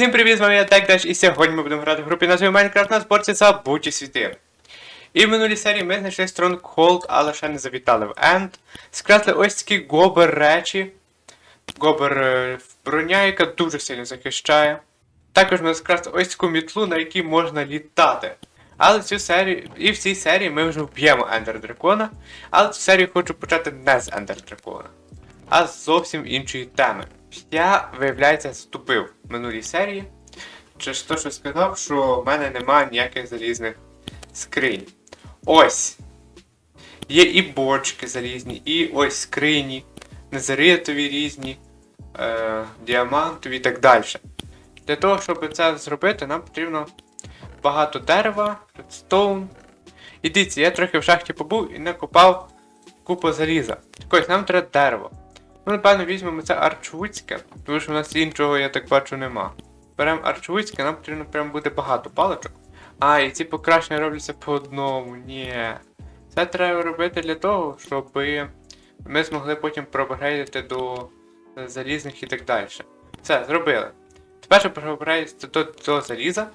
Всім привіт, з вами я Текдаш, і сьогодні ми будемо грати в групі назвою Майнкрафт на зборці Забуті світи. І в минулій серії ми знайшли Stronghold, але ще не завітали в End. Скресли ось такі гобер речі. Гобер е, броня, яка дуже сильно захищає. Також ми скресли ось таку мітлу, на якій можна літати. Але цю серію, і в цій серії ми вже вб'ємо Ендер Дракона. Але цю серію хочу почати не з Ендер Дракона, а з зовсім іншої теми. Я, виявляється, вступив в минулій серії. Через те, що сказав, що в мене немає ніяких залізних скринь. Ось. Є і бочки залізні, і ось скрині, незаритові різні, е, діамантові і так далі. Для того, щоб це зробити, нам потрібно багато дерева, редстоун. І дивіться, я трохи в шахті побув і накопав купу заліза. Так ось нам треба дерево. Ну, напевно, візьмемо це арчвудське, тому що в нас іншого, я так бачу, нема. Беремо арчвудське, нам потрібно прям буде багато паличок. А, і ці покращення робляться по одному. Ні. Це треба робити для того, щоб ми змогли потім проапгрейдити до залізних і так далі. Все, зробили. Тепер, щоб проапгрейдити до, до заліза,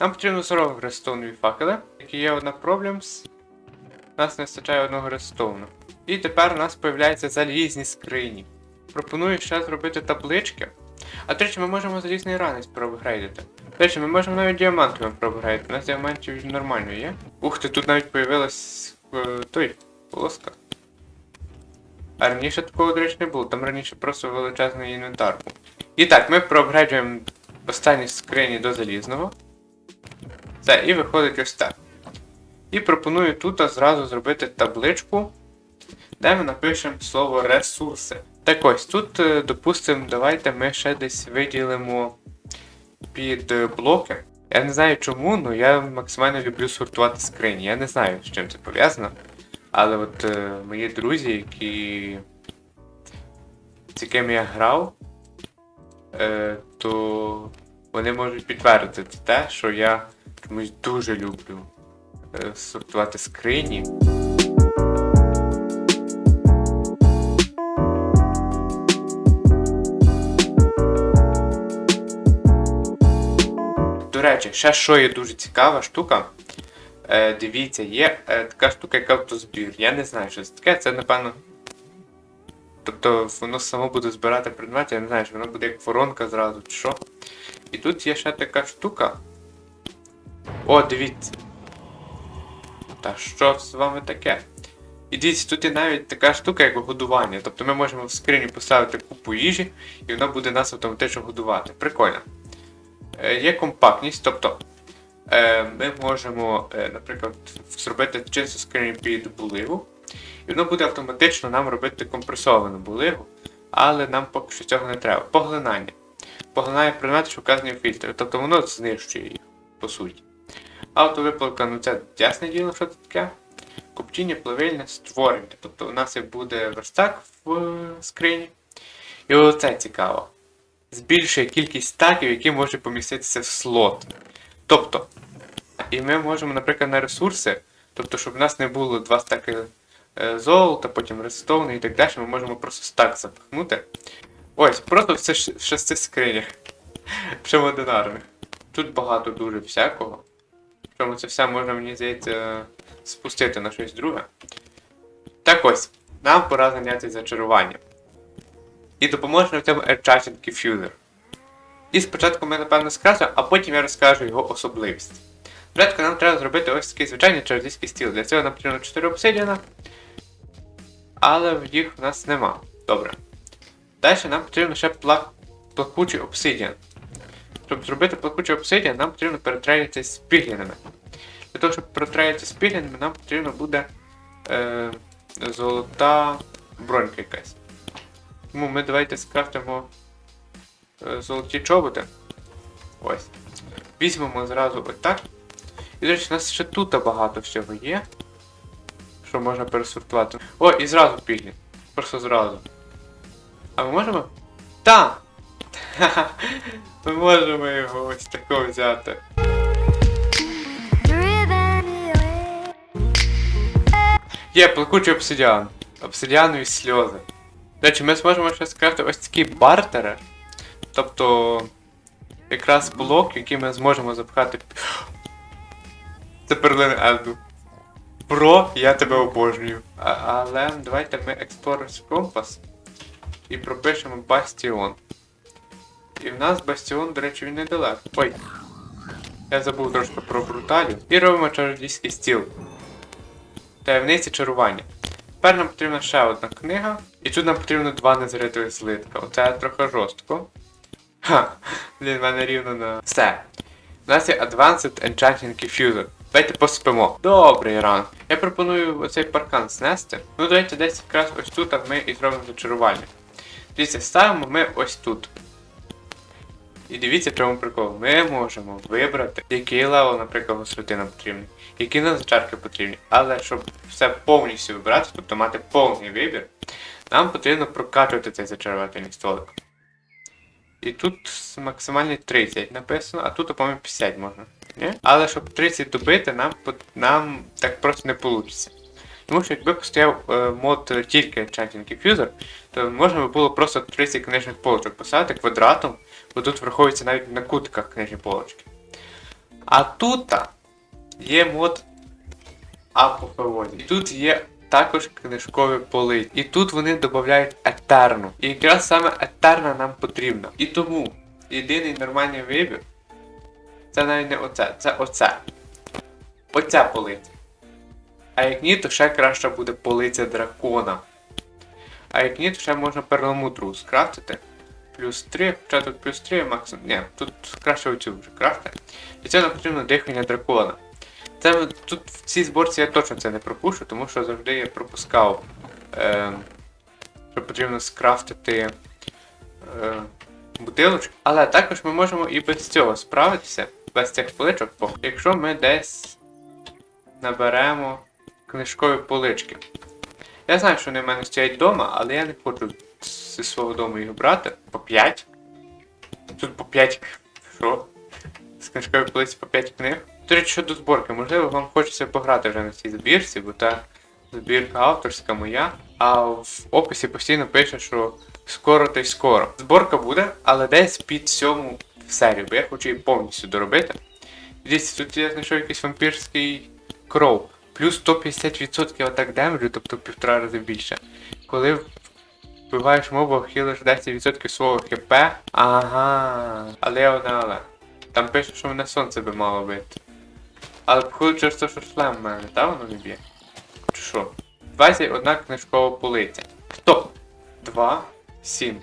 нам потрібно 40 рестовнові факели, які є одна проблемс. У нас не вистачає одного рестовну. І тепер у нас з'являються залізні скрині. Пропоную ще зробити таблички. А до ми можемо залізний ранець проапгрейдити. До речі, ми можемо навіть діамантовим проапгрейдити. У нас діамантів нормально є. Ух ти, тут навіть появилась е, той полоска. А раніше такого, до речі, не було. Там раніше просто величезний інвентар був. І так, ми проапгрейдуємо останні скрині до залізного. Все, і виходить ось так. І пропоную тут зразу зробити табличку, де ми напишемо слово ресурси. Так ось, тут, е, допустимо, давайте ми ще десь виділимо під е, блоки. Я не знаю чому, але я максимально люблю сортувати скрині. Я не знаю, з чим це пов'язано. Але от е, мої друзі, які. з якими я грав, е, то вони можуть підтвердити те, що я чомусь дуже люблю е, сортувати скрині. Речі, ще що є дуже цікава штука. Е, дивіться, є е, така штука, як автозбір. Я не знаю, що це таке, це напевно. Тобто воно само буде збирати предмети, я не знаю, чи воно буде як воронка зразу, чи що. І тут є ще така штука. О, дивіться. Та що з вами таке? І дивіться, тут є навіть така штука, як годування. Тобто ми можемо в скрині поставити купу їжі, і воно буде нас автоматично годувати. Прикольно. Е, є компактність, тобто е, ми можемо, е, наприклад, зробити чисту скриню під булигу, і воно буде автоматично нам робити компресовану булигу, але нам поки що цього не треба. Поглинання. Поглинає предмети, що вказані в фільтрі, тобто воно знищує їх, по суті. Автовиплавка, ну це ясне діло, що це таке. Копчіння, плавильне, створення. Тобто у нас буде верстак в скрині. І оце цікаво. Збільшує кількість стаків, які можуть поміститися в слот. Тобто, і ми можемо, наприклад, на ресурси, тобто, щоб в нас не було два стаки е, золота, потім редстоуну і так далі, ми можемо просто стак запихнути. Ось, просто в цих в шести скринях. Причому одинарних. Тут багато дуже всякого. Причому це все можна, мені здається, спустити на щось друге. Так ось, нам пора зайнятися зачаруванням. І допоможе нам в цьому Aircharging Diffuser. І спочатку ми, напевно, скажемо, а потім я розкажу його особливість. Спочатку нам треба зробити ось такий звичайний чародійський стіл. Для цього нам потрібно 4 обсидіана, але їх в нас нема. Добре. Далі нам потрібно ще плак... плакучий обсидіан. Щоб зробити плакучий обсидіан, нам потрібно перетрейдитися з піглінами. Для того, щоб перетрейдитися з піглінами, нам потрібно буде е, золота бронька якась. Тому ми давайте скрафтимо е, золоті чоботи. Ось. Візьмемо зразу отак. І, до речі, у нас ще тут багато всього є. Що можна пересортувати. О, і зразу піглі. Просто зразу. А ми можемо? Та! Ми можемо його ось такого взяти. Є плакучий обсидіан. Обсидіанові сльози. До речі, ми зможемо ще скрафти ось такі бартери. Тобто. якраз блок, який ми зможемо запхати. Це перлини Енду. Бро, я тебе обожнюю. А, але давайте ми Explorer's Compass і пропишемо Бастіон. І в нас Бастіон, до речі, він недалеко. Ой. Я забув трошки про бруталю. І робимо чародійський стіл. Таємниці чарування. Тепер нам потрібна ще одна книга. І тут нам потрібно два незритих злитка. Оце трохи жорстко. Ха, блін, в мене рівно на. Все. У нас є Advanced Enchanting Diffuser. Давайте поспимо. Добрий ранок. Я пропоную оцей паркан знести. Ну давайте десь якраз ось тут а ми і зробимо зачарування. Дивіться, ставимо ми ось тут. І дивіться, чому прикол. Ми можемо вибрати, який левел, наприклад, гостроти нам потрібний, які нам потрібні. Але щоб все повністю вибрати, тобто мати повний вибір, нам потрібно прокачувати цей зачарувальний столик. І тут максимальний 30 написано, а тут, по-моєму, 50 можна. Ні? Але щоб 30 добити, нам, нам так просто не вийде. Тому що якби постояв е, мод тільки Enchanting Diffuser, то можна би було просто 30 книжних полочок поставити квадратом, бо тут враховується навіть на кутках книжні полочки. А тут є мод Апофеозі. І тут є також книжкові поли. І тут вони додають етерну. І якраз саме етерна нам потрібна. І тому єдиний нормальний вибір це навіть не оце, це оце. Оця полиця. А як ні, то ще краще буде полиця дракона. А як ні, то ще можна перламутру скрафтити. Плюс 3, хоча тут плюс 3 максимум. Ні, тут краще оцю вже крафти. І це нам потрібно дихання дракона. Це тут в цій зборці я точно це не пропушу, тому що завжди я пропускав, е, що потрібно скрафтити е, бутилочку. Але також ми можемо і без цього справитися, без цих поличок, якщо ми десь наберемо книжкові полички. Я знаю, що вони в мене стоять вдома, але я не хочу зі свого дому їх брати. По 5. Тут по 5. Що? З книжкової полиці по 5 книг. До речі, щодо зборки, можливо, вам хочеться пограти вже на цій збірці, бо та збірка авторська моя. А в описі постійно пише, що скоро та й скоро. Зборка буде, але десь під сьому серію, бо я хочу її повністю доробити. Дивіться, тут я знайшов якийсь вампірський кров. Плюс 150% атак демеджу, тобто в півтора рази більше. Коли вбиваєш моба, хілиш 10% свого хп. Ага. Але одне але. Там пише, що мене сонце би мало бити. Але походу через те, що шлем в мене, та воно не б'є? Чи що? 21 книжкова полиця. Хто? 2, 7.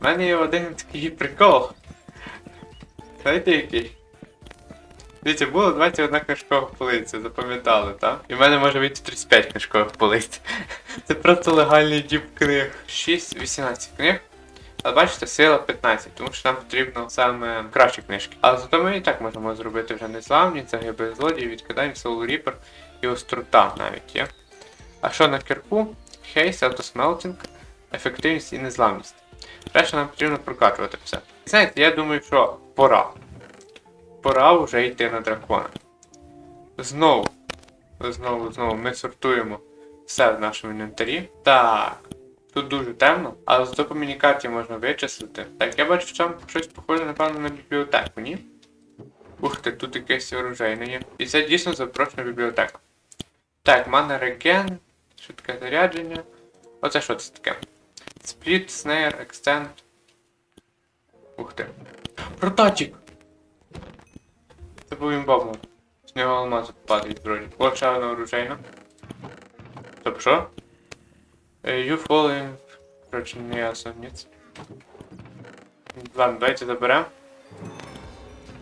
У мене є один такий прикол. Знаєте який? Дивіться, було 21 книжкова полиця, запам'ятали, так? І в мене може вийти 35 книжкових полиць. Це просто легальний діб книг. 6-18 книг. Але бачите, сила 15, тому що нам потрібно саме кращі книжки. Але зато ми і так можемо зробити вже незламні, загиби злодії, відкидання, Soul Reaper і острота навіть є. А що на кірку? Хейс, автосмелтинг, ефективність і незламність. Решта нам потрібно прокачувати все. І знаєте, я думаю, що пора. Пора вже йти на дракона. Знову. Знову, знову ми сортуємо все в нашому інвентарі. Так. Тут дуже темно, але зато по мінікарті можна вичислити. Так, я бачу, що там щось похоже, напевно, на бібліотеку, ні? Ух ти, тут якесь оружейне є. І це дійсно запрошена бібліотека. Так, мана реген, швидке зарядження. Оце що це таке? Спліт, снейр, екстенд. Ух ти. Прототік! Це був імбовно. З нього алмази падають вроді. О, ще одна оружейна. Стоп, що? Е, You falling. Короче, не ясно, ніц. Ладно, давайте заберем.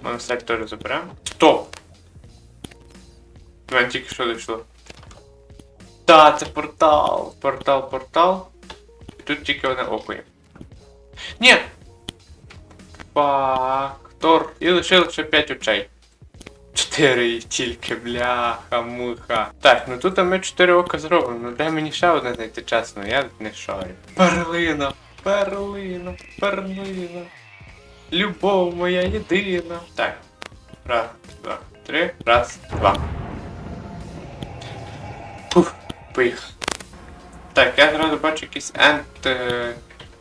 Можна стать теж заберем. Стоп! Мене тільки що дійшло. Та, це портал! Портал, портал. І тут тільки одне око є. Ні! Фактор. І лишилося ще 5 очей. 4 тільки, бляха, муха. Так, ну тут ми 4 ока зробимо. Ну де мені ще одне знайти чесно, я не шарю. Перлина, перлина, перлина. Любов моя єдина. Так. Раз, два, три. Раз, два. Пух, поїхав. Так, я зразу бачу якийсь ент е,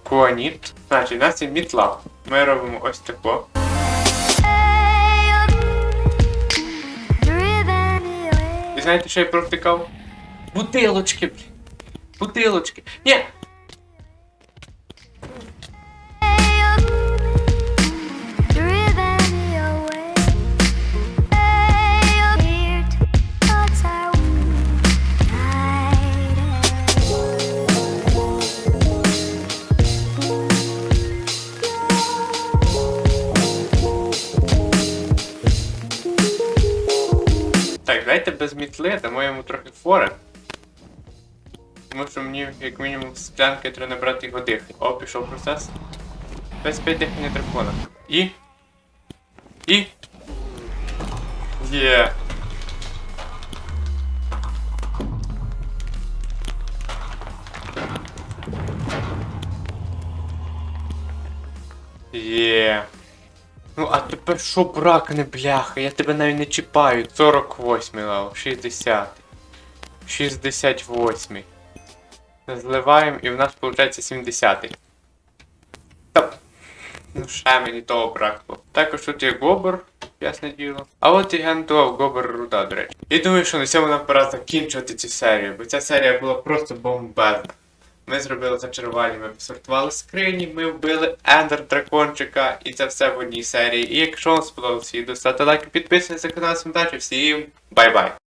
куаніт. Значить, у нас є мітла. Ми робимо ось тако. Знаєте, що я провтикав? Бутилочки, блін. Бутилочки. Ні! Так, дайте без мітли, дамо йому трохи фори. Тому що мені, як мінімум, з склянки треба набрати його дихання. О, пішов процес. 25 дихання дракона. І. І. Є. Є. Ну, а тепер що бракне, бляха? Я тебе навіть не чіпаю. 48 лав, 60. 68. Зливаємо і в нас виходить 70. Та. Ну, ще мені того бракло. Також тут є гобер, ясне діло. А от і гентував гобер руда, до речі. І думаю, що на цьому нам пора закінчувати цю серію, бо ця серія була просто бомбезна. Ми зробили зачарування, ми посортували скрині, ми вбили ендер дракончика, і це все в одній серії. І якщо вам сподобався відео, ставте лайк і підписуйтесь на канал, всім удачі, всім бай-бай!